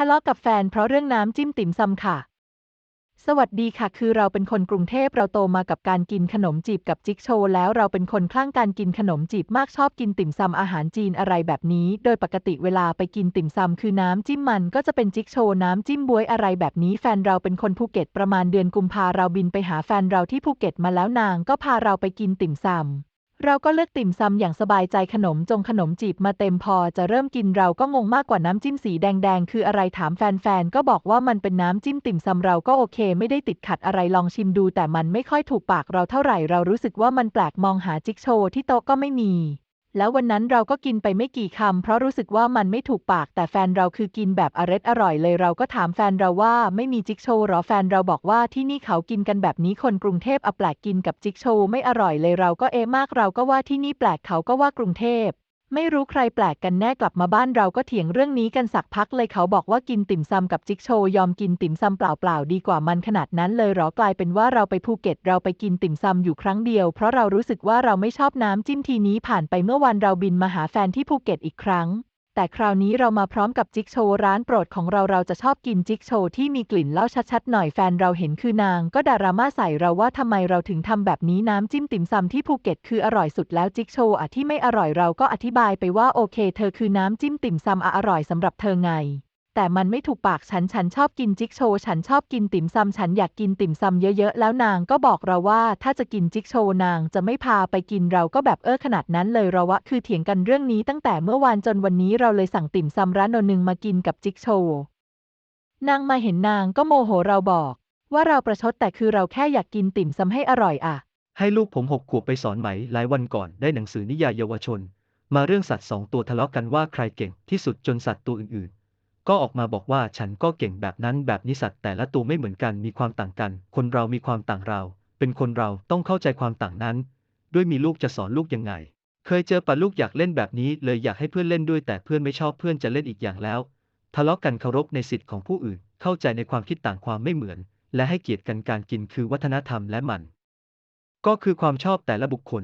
ทะเลาะกับแฟนเพราะเรื่องน้ำจิ้มติ่มซำค่ะ สวัสดีค่ะ คือเราเป็นคนกรุงเทพเราโตมากับการกินขนมจีบกับจิ๊กโชว์แล้วเราเป็นคนคลั่งการกินขนมจีบมากชอบกินติ่มซำอาหารจีนอะไรแบบนี้ โดยปกติเวลาไปกินติ่มซำคือน้ำจิ้มมันก็จะเป็นจิ๊กโชว์น้ำจิ้มบวยอะไรแบบนี้ แฟนเราเป็นคนภูเก็ตประมาณเดือนกุมภาเราบินไปหาแฟนเราที่ภูเก็ตมาแล้วนางก็พาเราไปกินติ่มซำ เราก็เลือกติ่มซำอย่างสบายใจขนมจงขนมจีบมาเต็มพอจะเริ่มกินเราก็งงมากกว่าน้ำจิ้มสีแดงๆ คืออะไรถามแฟนๆ ก็บอกว่ามันเป็นน้ำจิ้มติ่มซำเราก็โอเค ไม่ได้ติดขัดอะไรลองชิมดู แต่มันไม่ค่อยถูกปากเราเท่าไหร่เรารู้สึกว่ามันแปลกมองหาจิ๊กโชว์ที่โต๊ะก็ไม่มี แล้ววันนั้นเราก็กินไปไม่กี่คำเพราะรู้สึกว่ามันไม่ถูกปาก แต่แฟนเราคือกินแบบอร็ดอร่อยเลยเราก็ถามแฟนเราว่าไม่มีจิ๊กโชว์หรอแฟนเราบอกว่าที่นี่เขากินกันแบบนี้คนกรุงเทพอแปลกกินกับจิ๊กโชว์ไม่อร่อยเลยเราก็เอะมากเราก็ว่าที่นี่แปลกเขาก็ว่ากรุงเทพ ไม่รู้ใครแปลกกันแน่กลับมาบ้านเราก็เถียงเรื่องนี้กันสักพักเลยเขาบอกว่ากินติ่มซำกับจิ๊กโชยอมกินติ่มซำเปล่าๆดีกว่ามันขนาดนั้นเลยหรอกลายเป็นว่าเราไปภูเก็ตเราไปกินติ่มซำอยู่ครั้งเดียว เพราะเรารู้สึกว่าเราไม่ชอบน้ำจิ้มทีนี้ผ่านไปเมื่อวันเราบินมาหาแฟนที่ภูเก็ตอีกครั้ง แต่คราวนี้เรามาพร้อมกับจิ๊กโชว์ร้านโปรดของเราเราจะชอบกินจิ๊กโชว์ที่มีกลิ่นเหล้าชัดๆหน่อยแฟนเราเห็นคือนาง ก็ดารามาใส่เราว่าทำไมเราถึงทำแบบนี้น้ำจิ้มติ่มซำที่ภูเก็ตคืออร่อยสุดแล้วจิ๊กโชว์อะที่ไม่อร่อยเราก็อธิบายไปว่าโอเค เธอคือน้ำจิ้มติ่มซำอะอร่อยสำหรับเธอไง แต่มันไม่ถูกปากฉันฉันชอบกินจิ๊กโชว์ฉันชอบกินติ่มซำฉันอยากกินติ่มซำเยอะๆ แล้วนางก็บอกเราว่าถ้าจะกินจิ๊กโชว์นางจะไม่พาไปกินเราก็แบบเออขนาดนั้นเลยเราวะคือเถียงกันเรื่องนี้ตั้งแต่เมื่อวานจนวันนี้เราเลยสั่งติ่มซำร้านนนึงมากินกับจิ๊กโชว์นางมาเห็นนางก็โมโหเราบอก ว่าเราประชดแต่คือเราแค่อยากกินติ่มซำให้อร่อยอะให้ลูกผมหกขวบไปสอนไหมหลายวันก่อนได้หนังสือนิยายเยาวชน มาเรื่องสัตว์สองตัวทะเลาะกันว่าใครเก่งที่สุดจนสัตว์ตัวอื่น ก็ออกมาบอกว่าฉันก็เก่งแบบนั้นแบบนี้สัตว์แต่ละตัวไม่เหมือนกันมีความต่างกัน คนเรามีความต่างเรา เป็นคนเราต้องเข้าใจความต่างนั้น ด้วยมีลูกจะสอนลูกยังไง เคยเจอปะลูกอยากเล่นแบบนี้ เลยอยากให้เพื่อนเล่นด้วยแต่เพื่อนไม่ชอบเพื่อนจะเล่นอีกอย่างแล้ว ทะเลาะกันเคารพในสิทธิ์ของผู้อื่น เข้าใจในความคิดต่างความไม่เหมือน และให้เกียรติกันการกินคือวัฒนธรรมและมัน ก็คือความชอบแต่ละบุคคล